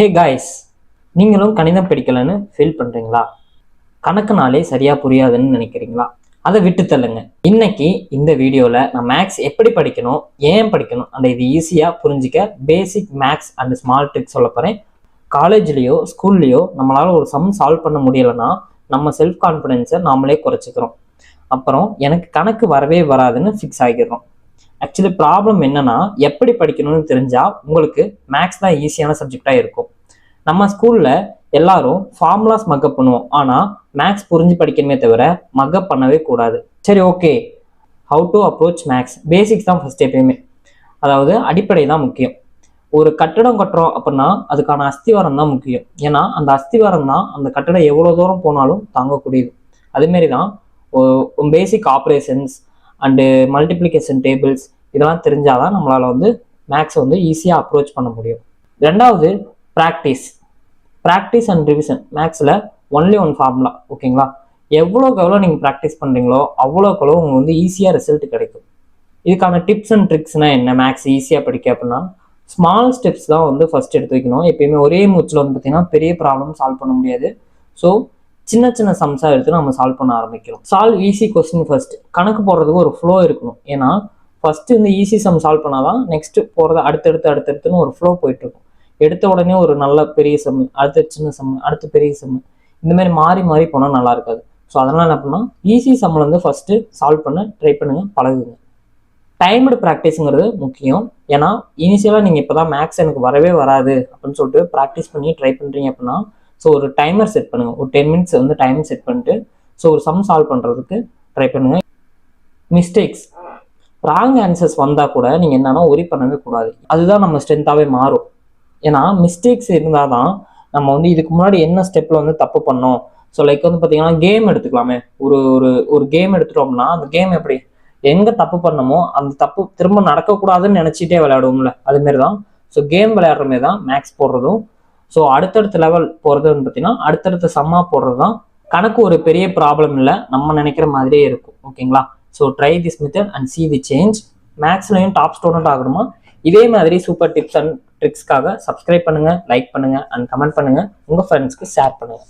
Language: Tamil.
ஹே காய்ஸ் நீங்களும் கணிதம் படிக்கலைன்னு ஃபீல் பண்ணுறீங்களா கணக்குனாலே சரியாக புரியாதுன்னு நினைக்கிறீங்களா? அதை விட்டு தள்ளுங்க. இன்னைக்கு இந்த வீடியோவில் நான் மேக்ஸ் எப்படி படிக்கணும் ஏன் படிக்கணும் அந்த இது ஈஸியாக புரிஞ்சிக்க basic maths and small trick சொல்ல போகிறேன் காலேஜ்லேயோ ஸ்கூல்லையோ நம்மளால் ஒரு சம் சால்வ் பண்ண முடியலைன்னா நம்ம செல்ஃப் கான்ஃபிடென்ஸை நாமளே குறைச்சிக்கிறோம். அப்புறம் எனக்கு கணக்கு வரவே வராதுன்னு ஃபிக்ஸ் ஆகிடுறோம். ஆக்சுவலி ப்ராப்ளம் என்னன்னா எப்படி படிக்கணும்னு தெரிஞ்சா உங்களுக்கு மேக்ஸ் தான் ஈஸியான சப்ஜெக்டாக இருக்கும். நம்ம ஸ்கூல்ல எல்லாரும் ஃபார்முலாஸ் மக்கப் பண்ணுவோம். ஆனால் மேக்ஸ் புரிஞ்சு படிக்கணுமே தவிர மக்கப் பண்ணவே கூடாது. சரி okay how to approach maths basics தான் ஃபர்ஸ்ட் எப்பயுமே. அதாவது அடிப்படை தான் முக்கியம். ஒரு கட்டடம் கட்டுறோம் அப்படின்னா அதுக்கான அஸ்திவாரம் தான் முக்கியம். ஏன்னா அந்த அஸ்திவாரம் தான் அந்த கட்டடம் எவ்வளோ தூரம் போனாலும் தாங்கக்கூடியது. அதுமாரி தான் basic operations and multiplication tables இதெல்லாம் தெரிஞ்சாதான் நம்மளால் வந்து மேக்ஸை வந்து ஈஸியாக அப்ரோச் பண்ண முடியும். ரெண்டாவது ப்ராக்டிஸ் ப்ராக்டிஸ் அண்ட் ரிவிஷன் மேக்ஸில் ஒன்லி ஒன் ஃபார்முலா ஓகேங்களா? எவ்வளோக்கு எவ்வளோ நீங்கள் ப்ராக்டிஸ் பண்ணுறீங்களோ அவ்வளோக்கு எவ்வளோ உங்களுக்கு வந்து ஈஸியாக ரிசல்ட் கிடைக்கும். இதுக்கான டிப்ஸ் அண்ட் ட்ரிக்ஸ்னால் என்ன? மேக்ஸ் ஈஸியாக படிக்க அப்படின்னா ஸ்மால் ஸ்டெப்ஸ் தான் வந்து ஃபஸ்ட் எடுத்து வைக்கணும். எப்பயுமே ஒரே மூச்சில் வந்து பார்த்தீங்கன்னா பெரிய ப்ராப்ளம் சால்வ் பண்ண முடியாது. ஸோ சின்ன சின்ன சம்ஸாக எடுத்து நம்ம சால்வ் பண்ண ஆரம்பிக்கிறோம். சால்வ் ஈஸி கொஸ்டின் ஃபர்ஸ்ட் கணக்கு போடுறதுக்கு ஒரு ஃப்ளோ இருக்கணும். ஏன்னா ஃபர்ஸ்ட் இந்த ஈஸி சம் சால்வ் பண்ணாதான் நெக்ஸ்ட் போகிறது அடுத்தடுத்து அடுத்தடுத்துன்னு ஒரு ஃப்ளோ போயிட்டு இருக்கும் எடுத்த உடனே ஒரு நல்ல பெரிய சம் அடுத்த சின்ன சம் அடுத்த பெரிய சம் இந்த மாதிரி மாறி மாறி போனால் நல்லா இருக்காது. ஸோ அதனால் என்ன பண்ணால் ஈஸி சம்மில் வந்து ஃபஸ்ட்டு சால்வ் பண்ண ட்ரை பண்ணுங்கள் பழகுங்க. டைம்டு ப்ராக்டிஸுங்கிறது முக்கியம். ஏன்னா இனிஷியலாக நீங்கள் இப்போ தான் மேக்ஸ் எனக்கு வரவே வராது அப்படின்னு சொல்லிட்டு ப்ராக்டிஸ் பண்ணி ட்ரை பண்ணுறீங்க அப்படின்னா ஸோ ஒரு டைமர் செட் பண்ணுங்கள் ஒரு டென் மினிட்ஸ் வந்து டைம் செட் பண்ணிட்டு ஸோ ஒரு சம் சால்வ் பண்ணுறதுக்கு ட்ரை பண்ணுங்கள் மிஸ்டேக்ஸ் ராங் ஆன்சர்ஸ் வந்தால் கூட நீங்கள் என்னன்னா ஒரி பண்ணவே கூடாது. அதுதான் நம்ம ஸ்ட்ரென்த்தாகவே மாறும். ஏன்னா மிஸ்டேக்ஸ் இருந்தால் தான் நம்ம வந்து இதுக்கு முன்னாடி என்ன ஸ்டெப்பில் வந்து தப்பு பண்ணோம். ஸோ லைக் வந்து பார்த்தீங்கன்னா கேம் எடுத்துக்கலாமே. ஒரு ஒரு ஒரு கேம் எடுத்துட்டோம்னா அந்த கேம் எப்படி? எங்கே தப்பு பண்ணமோ அந்த தப்பு திரும்ப நடக்கக்கூடாதுன்னு நினச்சிட்டே விளையாடுவோம்ல. அதுமாரி தான் ஸோ கேம் விளையாடுற மாதிரி தான் மேக்ஸ் போடுறதும் ஸோ அடுத்தடுத்த லெவல் போகிறதுன்னு பார்த்தீங்கன்னா அடுத்தடுத்த சம்மா போடுறது தான் கணக்கு ஒரு பெரிய ப்ராப்ளம் இல்லை. நம்ம நினைக்கிற மாதிரியே இருக்கும். ஓகேங்களா so try this method and see the change மேக்ஸ்லையும் top student ஆகணுமா? இதே மாதிரி சூப்பர் டிப்ஸ் அண்ட் ட்ரிக்ஸ்க்காக சப்ஸ்கிரைப் பண்ணுங்கள் லைக் பண்ணுங்க அண்ட் கமெண்ட் பண்ணுங்கள் உங்கள் ஃப்ரெண்ட்ஸ்க்கு ஷேர் பண்ணுங்கள்